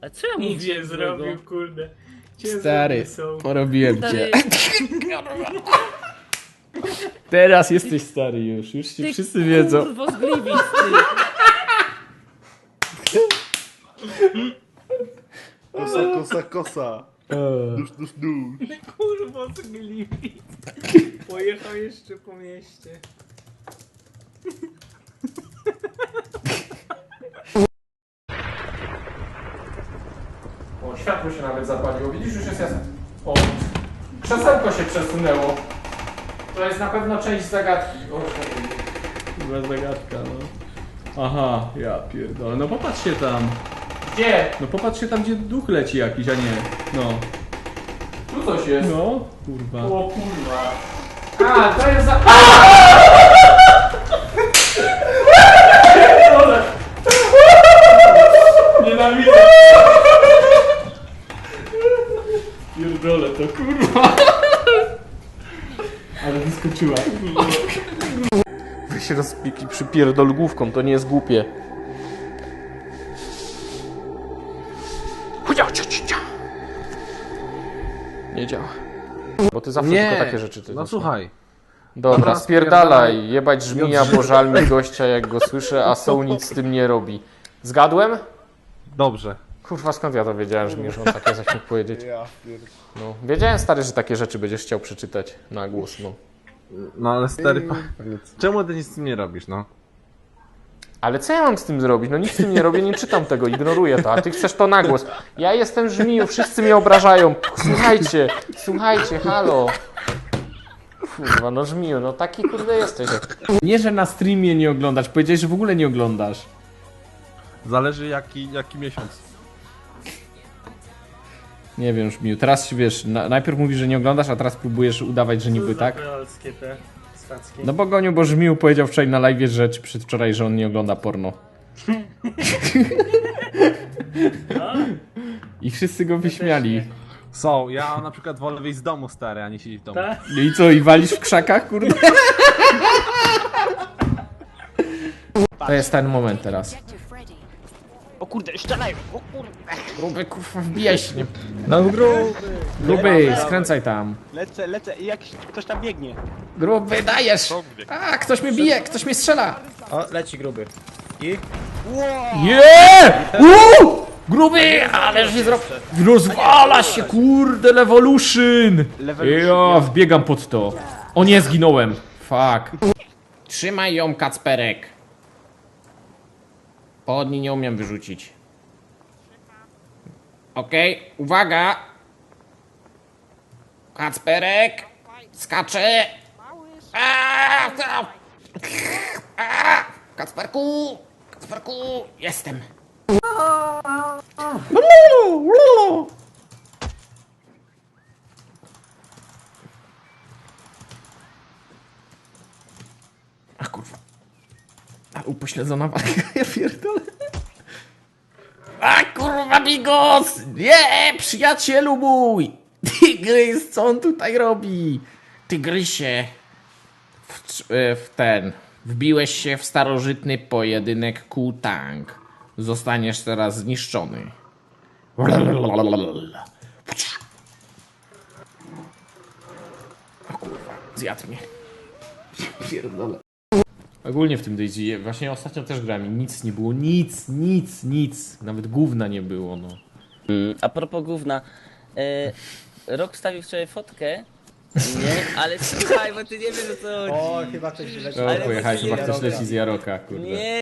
A co ja Nic mówiłem nie złego? zrobił, kurde. Cię Stary, są. porobiłem Stary, cię. Teraz jesteś stary już, już ci ty wszyscy wiedzą. Kurwo ty. Kosa, kosa, kosa. Eee. Dusz, dusz, dusz. Kurwa, Gliwic. Pojechał jeszcze po mieście. O, światło się nawet zapaliło, widzisz, już jest jasne. O, krzesełko się przesunęło. To jest na pewno część zagadki. O, Chyba zagadka, no. Aha, ja pierdolę. No popatrzcie tam. Gdzie? No popatrzcie tam, gdzie duch leci jakiś, a nie. No. Tu coś jest. No, kurwa. O kurwa. A, to jest za... Pierdolę. Nienawidzę. Pierdolę to kurwa. Ale wyskoczyła. Wy się rozpiki przypierdol główką, to nie jest głupie. Nie działa. Bo ty zawsze tylko takie rzeczy ty no słuchaj. Dobra, Dobra, spierdalaj, spierdalaj. jebać żmija, bo żal mi gościa jak go słyszę, a są nic z tym nie robi. Zgadłem? Dobrze. Kurwa, skąd ja to wiedziałem, że mi on takie coś mógł powiedzieć? Ja pierd... No, wiedziałem stary, że takie rzeczy będziesz chciał przeczytać na głos, no. No ale stary, pa- czemu ty nic z tym nie robisz, no? Ale co ja mam z tym zrobić? No nic z tym nie robię, nie czytam tego, ignoruję to, a ty chcesz to na głos. Ja jestem żmiju, wszyscy mnie obrażają. Słuchajcie, słuchajcie, halo. Kurwa, no żmiju, no taki kurde jesteś. Nie, że na streamie nie oglądasz, powiedziałeś, że w ogóle nie oglądasz. Zależy jaki, jaki miesiąc. Nie wiem, żmiju, teraz wiesz, na, najpierw mówisz, że nie oglądasz, a teraz próbujesz udawać, że niby tak. No bo Goniu, bo żmiu powiedział wczoraj na live, że czy przedwczoraj, że on nie ogląda porno. I wszyscy go wyśmiali. Są, ja na przykład wolę wyjść z domu stary, a nie siedzieć w domu. Tak? No I co, i walisz w krzakach, kurde? To jest ten moment teraz. O kurde, szczelają, o kurde. Gruby, kurwa, wbijaj się. Nie... No gruby! Gruby, skręcaj tam. Lecę, lecę i jakiś ktoś tam biegnie. Gruby, dajesz! A, ktoś mnie bije, ktoś mnie strzela! O, leci gruby. I? Nie! Uuu! Gruby, ale się zrobił. Rozwala się, kurde, Levolution! Ja wbiegam pod to. O nie, zginąłem. Fuck. Trzymaj ją, Kacperek. Podni nie umiem wyrzucić. Okej, uwaga! Kacperek! Skacze! Aaa! A! A! Kacperku! Kacperku! Jestem! Upośledzona walka, ja pierdolę. A kurwa bigos! Nie, przyjacielu mój! Tygrys, co on tutaj robi? Tygrysie. W, e, w ten. Wbiłeś się w starożytny pojedynek Kutang. Zostaniesz teraz zniszczony. O kurwa, zjadł mnie. Pierdolę. Ogólnie w tym Daisy, właśnie ostatnio też grałem i nic nie było, nic, nic, nic. Nawet gówna nie było, no. A propos gówna. E, Rok wstawił wczoraj fotkę. Nie, ale słuchaj, bo ty nie wiesz o co chodzi. O, chyba ktoś wyleciał. O, chyba nie ktoś leci z Jaroka, kurde. Nie,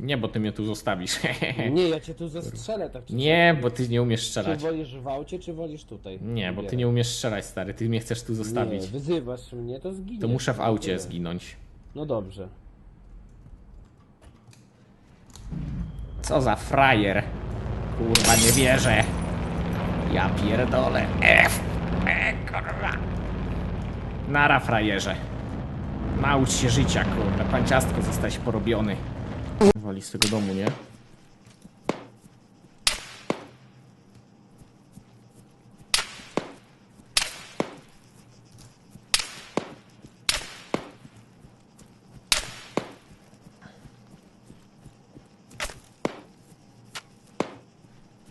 Nie, bo ty mnie tu zostawisz. Nie, ja cię tu zestrzelę tak czy nie, bo ty nie umiesz Czy strzelać. wolisz w aucie, czy wolisz tutaj? Nie, bo ty nie umiesz strzelać, stary. Ty mnie chcesz tu zostawić. Nie, wyzywasz mnie, to zginiesz. To muszę w aucie zginąć. No dobrze. Co za frajer. Kurwa, nie wierzę. Ja pierdolę. F. E, kurwa. Nara, frajerze. Naucz się życia, kurde. Panciastko zostałeś porobiony. Wali z tego domu, nie?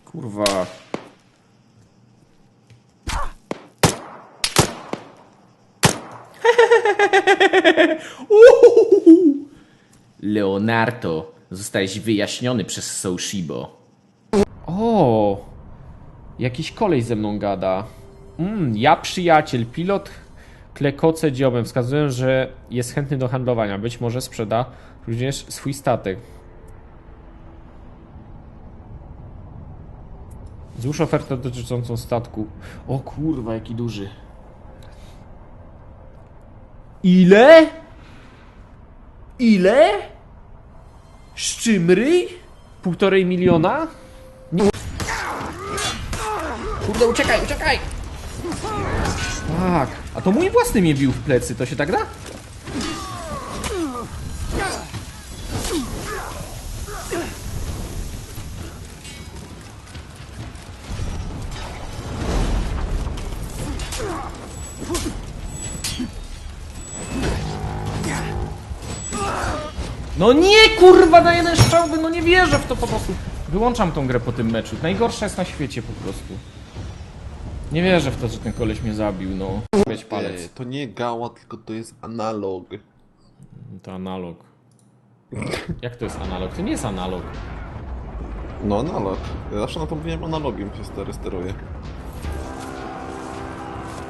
Kurwa. Leonardo, zostałeś wyjaśniony przez Soushibo. O, jakiś kolej ze mną gada. Mm, ja przyjaciel, pilot klekoce dziobem wskazują, że jest chętny do handlowania. Być może sprzeda również swój statek. Złóż ofertę dotyczącą statku. O kurwa, jaki duży. Ile? Ile? Szczymry? Półtorej miliona? Nie. Kurde, uciekaj, uciekaj! Tak, a to mój własny mnie bił w plecy, to się tak da? No nie, kurwa, na jeden strzał, no nie wierzę w to po prostu. Wyłączam tą grę po tym meczu. Najgorsza jest na świecie po prostu. Nie wierzę w to, że ten koleś mnie zabił, no. Mieć palec. to nie gała, tylko to jest analog. To analog. Jak to jest analog? To nie jest analog. No analog. Ja zawsze na to mówiłem analogiem się stary steruje.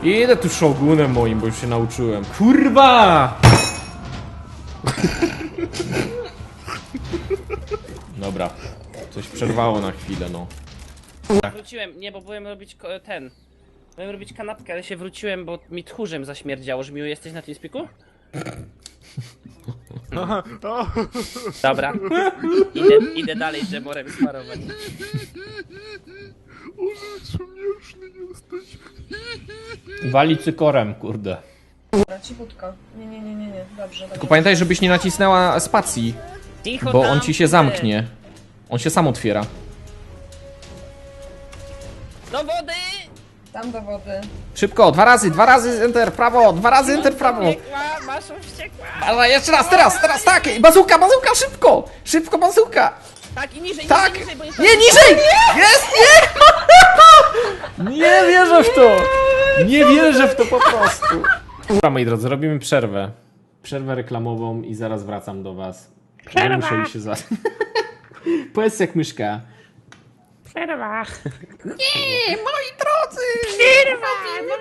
Idę tu shogunem moim, bo już się nauczyłem. Kurwa! Dobra. Coś przerwało na chwilę, no. Wróciłem, nie, bo byłem robić ko- ten. Byłem robić kanapkę, ale się wróciłem, bo mi tchórzem zaśmierdziało. Że miły jesteś na tym spiku? Dobra. Idę, idę dalej dżemorem smarować. Wali cykorem, kurde. Dobra, cichutko. Nie, nie, nie, nie, nie. Dobrze, Tylko pamiętaj, żebyś nie nacisnęła spacji, Cicho bo tam, on ci się ty. zamknie. On się sam otwiera. Do wody! Tam do wody. Szybko, dwa razy, dwa razy enter w prawo, dwa razy enter w prawo. Wściekła, masz wściekła! Ale jeszcze raz, teraz, teraz, tak! Bazuka, bazuka, szybko! Szybko, bazuka! Tak i niżej, Tak! niżej, niżej, bo nie Nie, niżej! Jest, nie! Nie wierzę w to! Nie wierzę w to po prostu. Dobra, moi drodzy, robimy przerwę. Przerwę reklamową i zaraz wracam do was. Przerwa! Muszę iść się za... Powiedz jak myszka. Przerwa! Nie, moi drodzy! Przerwa!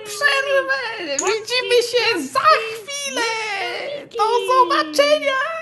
Przerwę! Widzimy się za chwilę! Do zobaczenia!